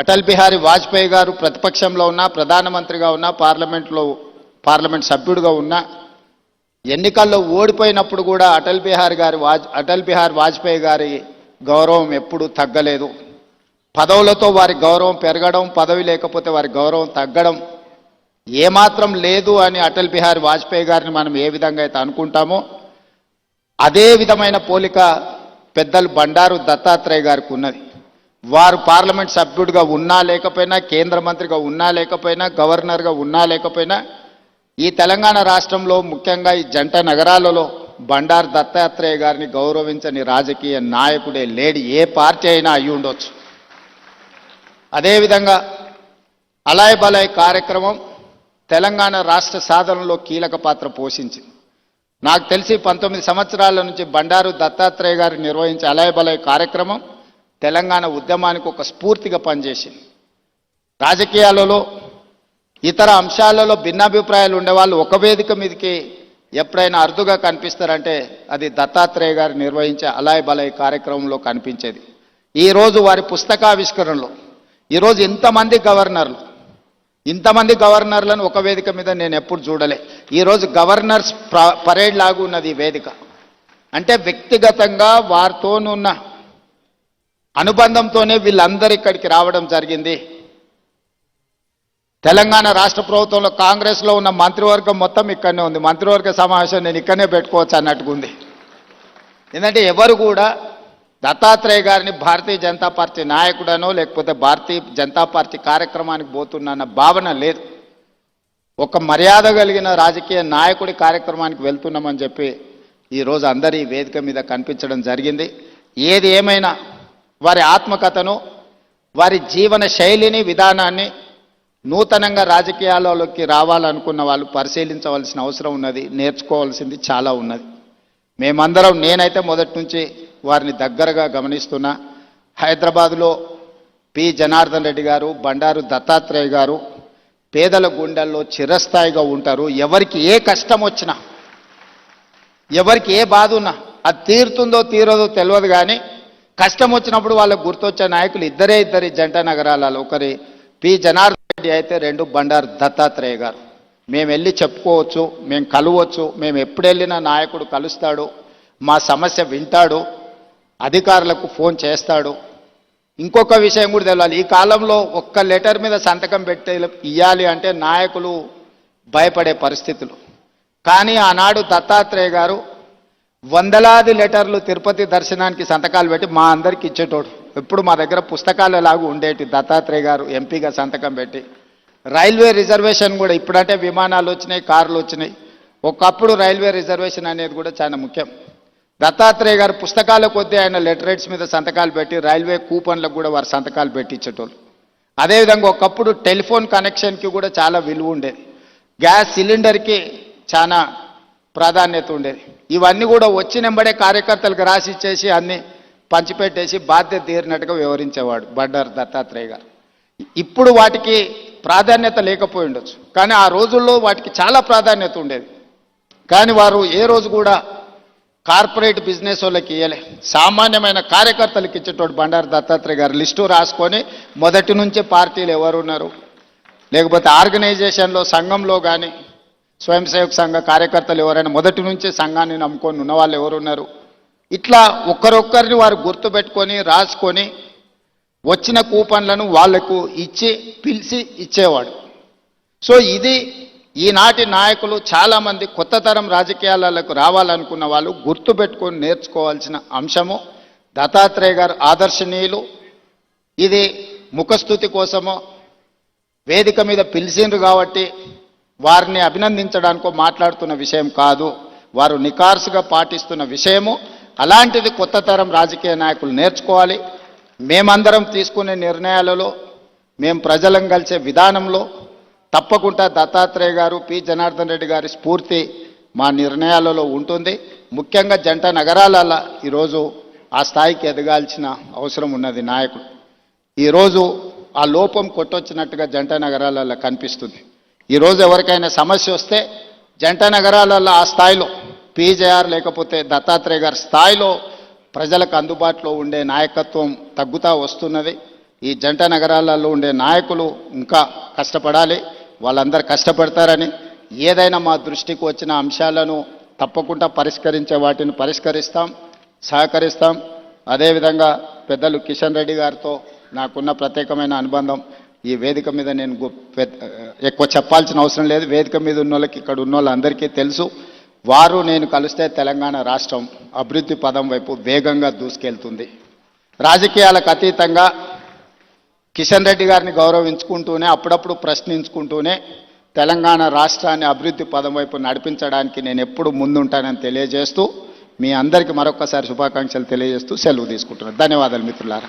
అటల్ బిహారీ వాజ్పేయి గారు ప్రతిపక్షంలో ఉన్నా ప్రధానమంత్రిగా ఉన్నా పార్లమెంట్లో పార్లమెంట్ సభ్యుడిగా ఉన్నా ఎన్నికల్లో ఓడిపోయినప్పుడు కూడా అటల్ బిహారీ గారి వాజ్ అటల్ బిహారీ వాజ్పేయి గారి గౌరవం ఎప్పుడూ తగ్గలేదు. పదవులతో వారి గౌరవం పెరగడం పదవి లేకపోతే వారి గౌరవం తగ్గడం ఏమాత్రం లేదు అని అటల్ బిహారీ వాజ్పేయి గారిని మనం ఏ విధంగా అయితే అనుకుంటామో అదే విధమైన పోలిక పెద్దలు బండారు దత్తాత్రేయ గారికి ఉన్నది. వారు పార్లమెంట్ సభ్యుడిగా ఉన్నా లేకపోయినా కేంద్ర మంత్రిగా ఉన్నా లేకపోయినా గవర్నర్గా ఉన్నా లేకపోయినా ఈ తెలంగాణ రాష్ట్రంలో ముఖ్యంగా ఈ జంట నగరాలలో బండారు దత్తాత్రేయ గారిని గౌరవించని రాజకీయ నాయకుడే లేడి ఏ పార్టీ అయినా అయి ఉండొచ్చు. అదేవిధంగా అలాయ్ బలాయ్ కార్యక్రమం తెలంగాణ రాష్ట్ర సాధనలో కీలక పాత్ర పోషించింది. నాకు తెలిసి పంతొమ్మిది సంవత్సరాల నుంచి బండారు దత్తాత్రేయ గారు నిర్వహించే అలాయ్ బలాయ్ కార్యక్రమం తెలంగాణ ఉద్యమానికి ఒక స్ఫూర్తిగా పనిచేసింది. రాజకీయాలలో ఇతర అంశాలలో భిన్నాభిప్రాయాలు ఉండేవాళ్ళు ఒక వేదిక మీదకి ఎప్పుడైనా అరుదుగా కనిపిస్తారంటే అది దత్తాత్రేయ గారు నిర్వహించే అలాయ్ బలాయ్ కార్యక్రమంలో కనిపించేది. ఈరోజు వారి పుస్తకావిష్కరణలో ఈరోజు ఇంతమంది గవర్నర్లు ఇంతమంది గవర్నర్లను ఒక వేదిక మీద నేను ఎప్పుడు చూడలే. ఈరోజు గవర్నర్స్ పరేడ్ లాగా ఉన్నది ఈ వేదిక. అంటే వ్యక్తిగతంగా వారితోనున్న అనుబంధంతోనే వీళ్ళందరూ ఇక్కడికి రావడం జరిగింది. తెలంగాణ రాష్ట్ర ప్రభుత్వంలో కాంగ్రెస్లో ఉన్న మంత్రివర్గం మొత్తం ఇక్కడనే ఉంది. మంత్రివర్గ సమావేశం నేను ఇక్కడనే పెట్టుకోవచ్చు అన్నట్టుగా ఉంది. ఎందుకంటే ఎవరు కూడా దత్తాత్రేయ గారిని భారతీయ జనతా పార్టీ నాయకుడనో లేకపోతే భారతీయ జనతా పార్టీ కార్యక్రమానికి పోతున్న భావన లేదు. ఒక మర్యాద కలిగిన రాజకీయ నాయకుడి కార్యక్రమానికి వెళ్తున్నామని చెప్పి ఈరోజు అందరి వేదిక మీద కనిపించడం జరిగింది. ఏది ఏమైనా వారి ఆత్మకథను వారి జీవన శైలిని విధానాన్ని నూతనంగా రాజకీయాలలోకి రావాలనుకున్న వాళ్ళు పరిశీలించవలసిన అవసరం ఉన్నది నేర్చుకోవాల్సింది చాలా ఉన్నది. మేమందరం నేనైతే మొదటి నుంచి వారిని దగ్గరగా గమనిస్తున్నా. హైదరాబాదులో పి. జనార్దన్ రెడ్డి గారు బండారు దత్తాత్రేయ గారు పేదల గుండెల్లో చిరస్థాయిగా ఉంటారు. ఎవరికి ఏ కష్టం వచ్చినా ఎవరికి ఏ బాధ ఉన్నా అది తీరుతుందో తీరదో తెలియదు కానీ కష్టం వచ్చినప్పుడు వాళ్ళకు గుర్తొచ్చే నాయకులు ఇద్దరే ఇద్దరి జంట నగరాలలో. ఒకరి పి. జనార్దన్ రెడ్డి అయితే రెండు బండారు దత్తాత్రేయ గారు. మేము వెళ్ళి చెప్పుకోవచ్చు మేము కలవచ్చు మేము ఎప్పుడు వెళ్ళినా నాయకుడు కలుస్తాడు మా సమస్య వింటాడు అధికారులకు ఫోన్ చేస్తాడు. ఇంకొక విషయం కూడా తెలియాలి ఈ కాలంలో ఒక్క లెటర్ మీద సంతకం పెట్టే ఇవ్వాలి అంటే నాయకులు భయపడే పరిస్థితులు. కానీ ఆనాడు దత్తాత్రేయ గారు వందలాది లెటర్లు తిరుపతి దర్శనానికి సంతకాలు పెట్టి మా అందరికి ఇచ్చేటోడు. ఎప్పుడు మా దగ్గర పుస్తకాలు ఎలాగూ ఉండేటి? దత్తాత్రేయ గారు ఎంపీగా సంతకం పెట్టి. రైల్వే రిజర్వేషన్ కూడా ఇప్పుడంటే విమానాలు వచ్చినాయి కార్లు వచ్చినాయి. ఒకప్పుడు రైల్వే రిజర్వేషన్ అనేది కూడా చాలా ముఖ్యం. దత్తాత్రేయ గారు పుస్తకాల కొద్దీ ఆయన లెటరేట్స్ మీద సంతకాలు పెట్టి రైల్వే కూపన్లకు కూడా వారు సంతకాలు పెట్టించేటోళ్ళు అదేవిధంగా ఒకప్పుడు టెలిఫోన్ కనెక్షన్కి కూడా చాలా విలువ ఉండేది గ్యాస్ సిలిండర్కి చాలా ప్రాధాన్యత ఉండేది. ఇవన్నీ కూడా వచ్చినెంబడే కార్యకర్తలకు రాసి ఇచ్చేసి అన్ని పంచిపెట్టేసి బాధ్యత తీరినట్టుగా వివరించేవాడు బండారు దత్తాత్రేయ గారు. ఇప్పుడు వాటికి ప్రాధాన్యత లేకపోయి ఉండొచ్చు. కానీ ఆ రోజుల్లో వాటికి చాలా ప్రాధాన్యత ఉండేది. కానీ వారు ఏ రోజు కూడా కార్పొరేట్ బిజినెస్ వాళ్ళకి ఇవ్వలే సామాన్యమైన కార్యకర్తలకు ఇచ్చేటోడు బండారు దత్తాత్రేయ గారు లిస్టు రాసుకొని మొదటి నుంచే పార్టీలు ఎవరున్నారు లేకపోతే ఆర్గనైజేషన్లో సంఘంలో కానీ స్వయం సేవక సంఘ కార్యకర్తలు ఎవరైనా మొదటి నుంచే సంఘాన్ని నమ్ముకొని ఉన్న వాళ్ళు ఎవరున్నారు ఇట్లా ఒక్కరొక్కరిని వారు గుర్తుపెట్టుకొని రాసుకొని వచ్చిన కూపన్లను వాళ్ళకు ఇచ్చి పిలిచి ఇచ్చేవాడు. సో ఇది ఈనాటి నాయకులు చాలామంది కొత్త తరం రాజకీయాలకు రావాలనుకున్న వాళ్ళు గుర్తుపెట్టుకొని నేర్చుకోవాల్సిన అంశము దత్తాత్రేయ గారు ఆదర్శనీయులు. ఇది ముఖస్థుతి కోసము వేదిక మీద పిలిచిండ్రు కాబట్టి వారిని అభినందించడానికో మాట్లాడుతున్న విషయం కాదు. వారు నికార్సుగా పాటిస్తున్న విషయము. అలాంటిది కొత్త తరం రాజకీయ నాయకులు నేర్చుకోవాలి. మేమందరం తీసుకునే నిర్ణయాలలో మేము ప్రజలను కలిసే విధానంలో తప్పకుండా దత్తాత్రేయ గారు పి. జనార్దన్ రెడ్డి గారి స్ఫూర్తి మా నిర్ణయాలలో ఉంటుంది. ముఖ్యంగా జంట నగరాలలో ఈరోజు ఆ స్థాయికి ఎదగాల్సిన అవసరం ఉన్నది నాయకుడు. ఈరోజు ఆ లోపం కొట్టొచ్చినట్టుగా జంట నగరాలలో కనిపిస్తుంది. ఈరోజు ఎవరికైనా సమస్య వస్తే జంట నగరాలలో ఆ స్థాయిలో పీజేఆర్ లేకపోతే దత్తాత్రేయ గారి స్థాయిలో ప్రజలకు అందుబాటులో ఉండే నాయకత్వం తగ్గుతా వస్తున్నది. ఈ జంట నగరాలలో ఉండే నాయకులు ఇంకా కష్టపడాలి. వాళ్ళందరూ కష్టపడతారని ఏదైనా మా దృష్టికి వచ్చిన అంశాలను తప్పకుండా పరిష్కరించే వాటిని పరిష్కరిస్తాం సహకరిస్తాం. అదేవిధంగా పెద్దలు కిషన్ రెడ్డి గారితో నాకున్న ప్రత్యేకమైన అనుబంధం ఈ వేదిక మీద నేను పెద్ద- ఎక్కువ చెప్పాల్సిన అవసరం లేదు. వేదిక మీద ఉన్న వాళ్ళకి ఇక్కడ ఉన్న వాళ్ళందరికీ తెలుసు. వారు నేను కలిస్తే తెలంగాణ రాష్ట్రం అభివృద్ధి పదం వైపు వేగంగా దూసుకెళ్తుంది. రాజకీయాలకు అతీతంగా కిషన్ రెడ్డి గారిని గౌరవించుకుంటూనే అప్పుడప్పుడు ప్రశ్నించుకుంటూనే తెలంగాణ రాష్ట్రాన్ని అభివృద్ధి పదం వైపు నడిపించడానికి నేను ఎప్పుడు ముందుంటానని తెలియజేస్తూ మీ అందరికీ మరొకసారి శుభాకాంక్షలు తెలియజేస్తూ సెలవు తీసుకుంటున్నాను. ధన్యవాదాలు మిత్రులారా.